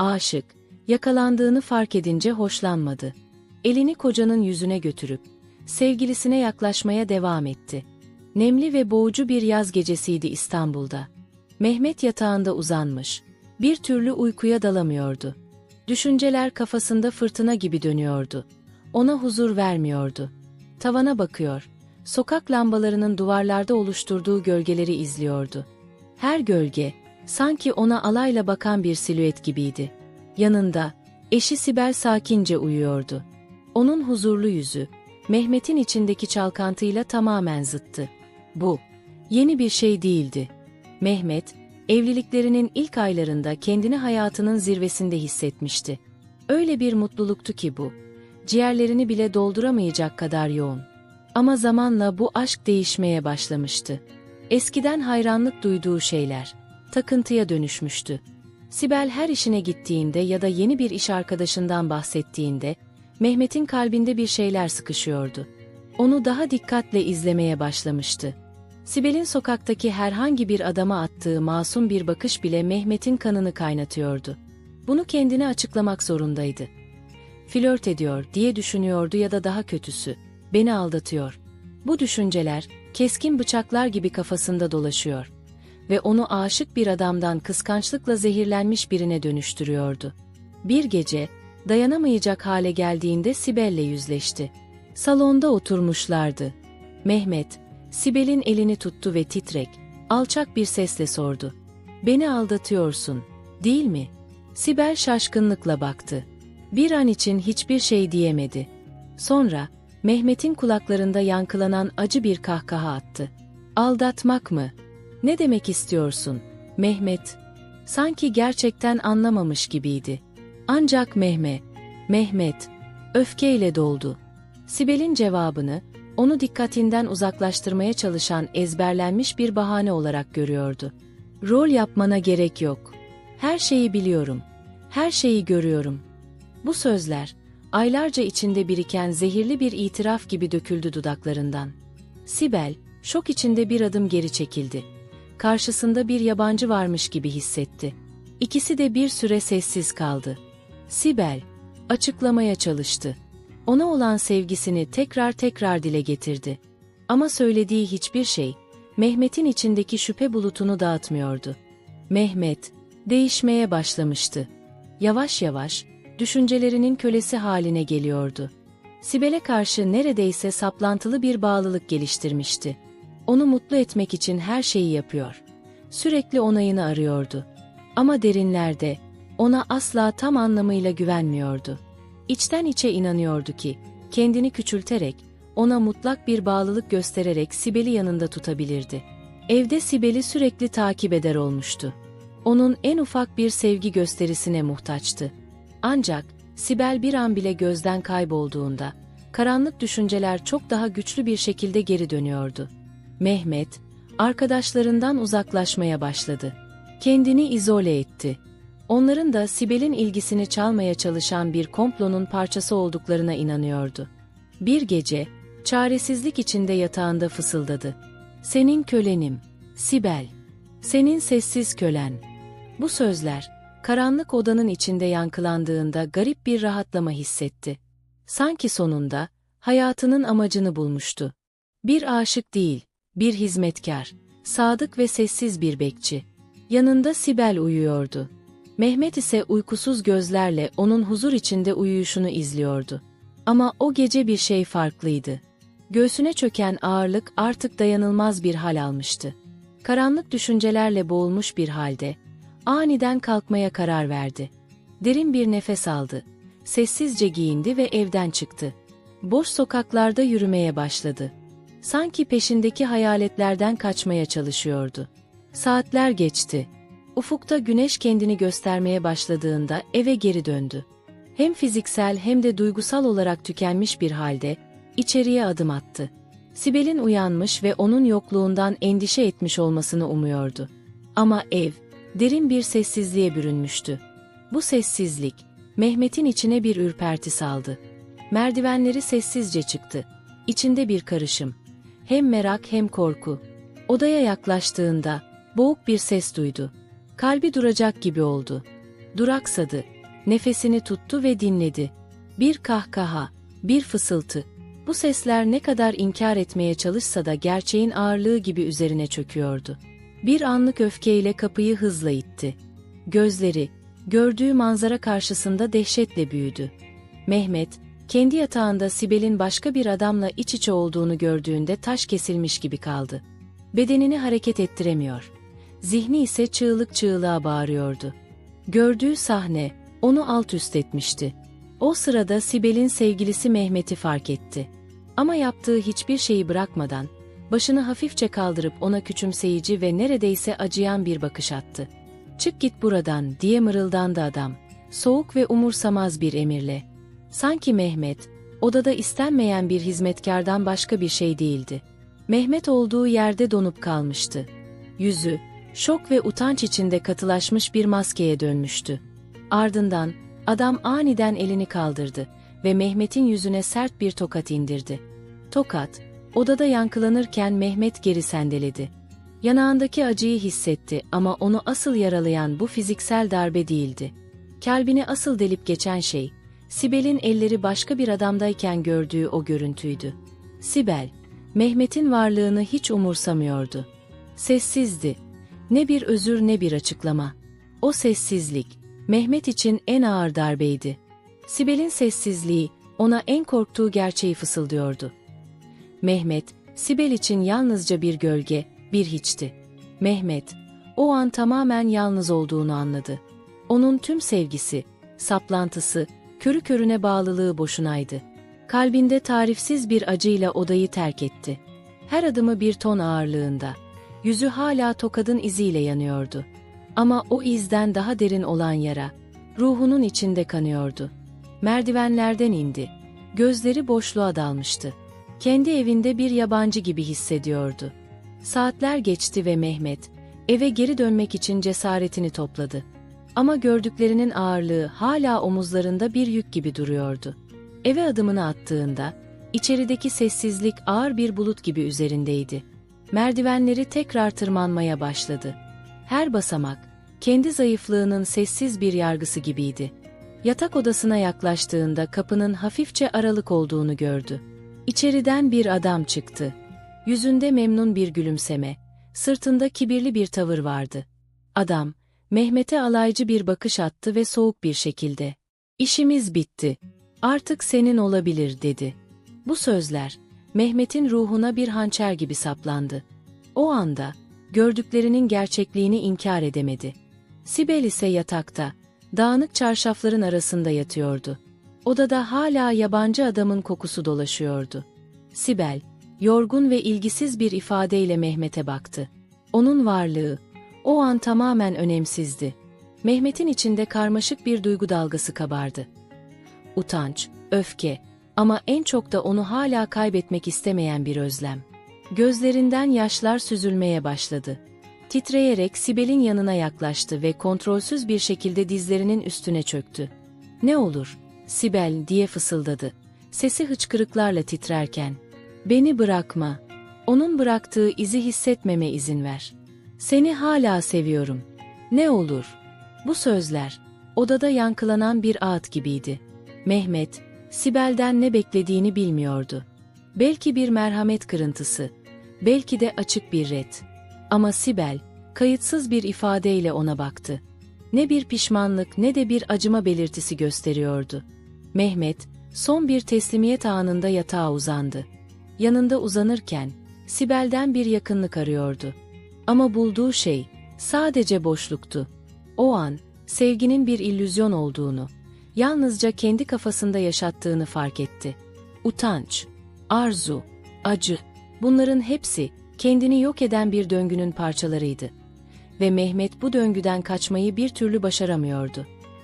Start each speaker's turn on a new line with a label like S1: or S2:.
S1: aşık, yakalandığını fark edince hoşlanmadı. Elini kocanın yüzüne götürüp, sevgilisine yaklaşmaya devam etti. Nemli ve boğucu bir yaz gecesiydi İstanbul'da. Mehmet yatağında uzanmış, bir türlü uykuya dalamıyordu. Düşünceler kafasında fırtına gibi dönüyordu. Ona huzur vermiyordu. Tavana bakıyor, sokak lambalarının duvarlarda oluşturduğu gölgeleri izliyordu. Her gölge, sanki ona alayla bakan bir silüet gibiydi. Yanında, eşi Sibel sakince uyuyordu. Onun huzurlu yüzü, Mehmet'in içindeki çalkantıyla tamamen zıttı. Bu, yeni bir şey değildi. Mehmet, evliliklerinin ilk aylarında kendini hayatının zirvesinde hissetmişti. Öyle bir mutluluktu ki bu, ciğerlerini bile dolduramayacak kadar yoğun. Ama zamanla bu aşk değişmeye başlamıştı. Eskiden hayranlık duyduğu şeyler, takıntıya dönüşmüştü. Sibel her işine gittiğinde ya da yeni bir iş arkadaşından bahsettiğinde, Mehmet'in kalbinde bir şeyler sıkışıyordu. Onu daha dikkatle izlemeye başlamıştı. Sibel'in sokaktaki herhangi bir adama attığı masum bir bakış bile Mehmet'in kanını kaynatıyordu. Bunu kendine açıklamak zorundaydı. Flört ediyor diye düşünüyordu ya da daha kötüsü, beni aldatıyor. Bu düşünceler, keskin bıçaklar gibi kafasında dolaşıyor ve onu aşık bir adamdan kıskançlıkla zehirlenmiş birine dönüştürüyordu. Bir gece, dayanamayacak hale geldiğinde Sibel'le yüzleşti. Salonda oturmuşlardı. Mehmet, Sibel'in elini tuttu ve titrek, alçak bir sesle sordu. Beni aldatıyorsun, değil mi? Sibel şaşkınlıkla baktı. Bir an için hiçbir şey diyemedi. Sonra, Mehmet'in kulaklarında yankılanan acı bir kahkaha attı. Aldatmak mı? Ne demek istiyorsun, Mehmet? Sanki gerçekten anlamamış gibiydi. Ancak Mehmet, Mehmet, öfkeyle doldu. Sibel'in cevabını, onu dikkatinden uzaklaştırmaya çalışan ezberlenmiş bir bahane olarak görüyordu. Rol yapmana gerek yok. Her şeyi biliyorum. Her şeyi görüyorum. Bu sözler, aylarca içinde biriken zehirli bir itiraf gibi döküldü dudaklarından. Sibel, şok içinde bir adım geri çekildi. Karşısında bir yabancı varmış gibi hissetti. İkisi de bir süre sessiz kaldı. Sibel, açıklamaya çalıştı. Ona olan sevgisini tekrar tekrar dile getirdi. Ama söylediği hiçbir şey, Mehmet'in içindeki şüphe bulutunu dağıtmıyordu. Mehmet, değişmeye başlamıştı. Yavaş yavaş, düşüncelerinin kölesi haline geliyordu. Sibel'e karşı neredeyse saplantılı bir bağlılık geliştirmişti. Onu mutlu etmek için her şeyi yapıyor. Sürekli onayını arıyordu. Ama derinlerde, ona asla tam anlamıyla güvenmiyordu. İçten içe inanıyordu ki, kendini küçülterek, ona mutlak bir bağlılık göstererek Sibel'i yanında tutabilirdi. Evde Sibel'i sürekli takip eder olmuştu. Onun en ufak bir sevgi gösterisine muhtaçtı. Ancak, Sibel bir an bile gözden kaybolduğunda, karanlık düşünceler çok daha güçlü bir şekilde geri dönüyordu. Mehmet, arkadaşlarından uzaklaşmaya başladı. Kendini izole etti. Onların da Sibel'in ilgisini çalmaya çalışan bir komplonun parçası olduklarına inanıyordu. Bir gece, çaresizlik içinde yatağında fısıldadı. Senin kölenim, Sibel. Senin sessiz kölen. Bu sözler, karanlık odanın içinde yankılandığında garip bir rahatlama hissetti. Sanki sonunda, hayatının amacını bulmuştu. Bir aşık değil, bir hizmetkar, sadık ve sessiz bir bekçi. Yanında Sibel uyuyordu. Mehmet ise uykusuz gözlerle onun huzur içinde uyuyuşunu izliyordu. Ama o gece bir şey farklıydı. Göğsüne çöken ağırlık artık dayanılmaz bir hal almıştı. Karanlık düşüncelerle boğulmuş bir halde, aniden kalkmaya karar verdi. Derin bir nefes aldı. Sessizce giyindi ve evden çıktı. Boş sokaklarda yürümeye başladı. Sanki peşindeki hayaletlerden kaçmaya çalışıyordu. Saatler geçti. Ufukta güneş kendini göstermeye başladığında eve geri döndü. Hem fiziksel hem de duygusal olarak tükenmiş bir halde içeriye adım attı. Sibel'in uyanmış ve onun yokluğundan endişe etmiş olmasını umuyordu. Ama ev derin bir sessizliğe bürünmüştü. Bu sessizlik Mehmet'in içine bir ürperti saldı. Merdivenleri sessizce çıktı. İçinde bir karışım. Hem merak hem korku. Odaya yaklaştığında boğuk bir ses duydu. Kalbi duracak gibi oldu. Duraksadı. Nefesini tuttu ve dinledi. Bir kahkaha, bir fısıltı. Bu sesler ne kadar inkar etmeye çalışsa da gerçeğin ağırlığı gibi üzerine çöküyordu. Bir anlık öfkeyle kapıyı hızla itti. Gözleri, gördüğü manzara karşısında dehşetle büyüdü. Mehmet, kendi yatağında Sibel'in başka bir adamla iç içe olduğunu gördüğünde taş kesilmiş gibi kaldı. Bedenini hareket ettiremiyor. Zihni ise çığlık çığlığa bağırıyordu. Gördüğü sahne, onu alt üst etmişti. O sırada Sibel'in sevgilisi Mehmet'i fark etti. Ama yaptığı hiçbir şeyi bırakmadan, başını hafifçe kaldırıp ona küçümseyici ve neredeyse acıyan bir bakış attı. Çık git buradan diye mırıldandı adam. Soğuk ve umursamaz bir emirle. Sanki Mehmet, odada istenmeyen bir hizmetkardan başka bir şey değildi. Mehmet olduğu yerde donup kalmıştı. Yüzü, şok ve utanç içinde katılaşmış bir maskeye dönmüştü. Ardından, adam aniden elini kaldırdı ve Mehmet'in yüzüne sert bir tokat indirdi. Tokat, odada yankılanırken Mehmet geri sendeledi. Yanağındaki acıyı hissetti ama onu asıl yaralayan bu fiziksel darbe değildi. Kalbini asıl delip geçen şey, Sibel'in elleri başka bir adamdayken gördüğü o görüntüydü. Sibel, Mehmet'in varlığını hiç umursamıyordu. Sessizdi. Ne bir özür ne bir açıklama. O sessizlik, Mehmet için en ağır darbeydi. Sibel'in sessizliği, ona en korktuğu gerçeği fısıldıyordu. Mehmet, Sibel için yalnızca bir gölge, bir hiçti. Mehmet, o an tamamen yalnız olduğunu anladı. Onun tüm sevgisi, saplantısı, körü körüne bağlılığı boşunaydı. Kalbinde tarifsiz bir acıyla odayı terk etti. Her adımı bir ton ağırlığında. Yüzü hala tokadın iziyle yanıyordu. Ama o izden daha derin olan yara, ruhunun içinde kanıyordu. Merdivenlerden indi. Gözleri boşluğa dalmıştı. Kendi evinde bir yabancı gibi hissediyordu. Saatler geçti ve Mehmet, eve geri dönmek için cesaretini topladı. Ama gördüklerinin ağırlığı hala omuzlarında bir yük gibi duruyordu. Eve adımını attığında, içerideki sessizlik ağır bir bulut gibi üzerindeydi. Merdivenleri tekrar tırmanmaya başladı. Her basamak, kendi zayıflığının sessiz bir yargısı gibiydi. Yatak odasına yaklaştığında kapının hafifçe aralık olduğunu gördü. İçeriden bir adam çıktı. Yüzünde memnun bir gülümseme, sırtında kibirli bir tavır vardı. Adam, Mehmet'e alaycı bir bakış attı ve soğuk bir şekilde, ''İşimiz bitti, artık senin olabilir.'' dedi. Bu sözler, Mehmet'in ruhuna bir hançer gibi saplandı. O anda, gördüklerinin gerçekliğini inkar edemedi. Sibel ise yatakta, dağınık çarşafların arasında yatıyordu. Odada hala yabancı adamın kokusu dolaşıyordu. Sibel, yorgun ve ilgisiz bir ifadeyle Mehmet'e baktı. Onun varlığı, o an tamamen önemsizdi. Mehmet'in içinde karmaşık bir duygu dalgası kabardı. Utanç, öfke ama en çok da onu hala kaybetmek istemeyen bir özlem. Gözlerinden yaşlar süzülmeye başladı. Titreyerek Sibel'in yanına yaklaştı ve kontrolsüz bir şekilde dizlerinin üstüne çöktü. Ne olur, Sibel diye fısıldadı. Sesi hıçkırıklarla titrerken. Beni bırakma. Onun bıraktığı izi hissetmeme izin ver. Seni hala seviyorum. Ne olur. Bu sözler, odada yankılanan bir ağıt gibiydi. Mehmet, Sibel'den ne beklediğini bilmiyordu. Belki bir merhamet kırıntısı, belki de açık bir ret. Ama Sibel, kayıtsız bir ifadeyle ona baktı. Ne bir pişmanlık ne de bir acıma belirtisi gösteriyordu. Mehmet, son bir teslimiyet anında yatağa uzandı. Yanında uzanırken, Sibel'den bir yakınlık arıyordu. Ama bulduğu şey, sadece boşluktu. O an, sevginin bir illüzyon olduğunu, yalnızca kendi kafasında yaşattığını fark etti. Utanç, arzu, acı, bunların hepsi kendini yok eden bir döngünün parçalarıydı. Ve Mehmet bu döngüden kaçmayı bir türlü başaramıyordu.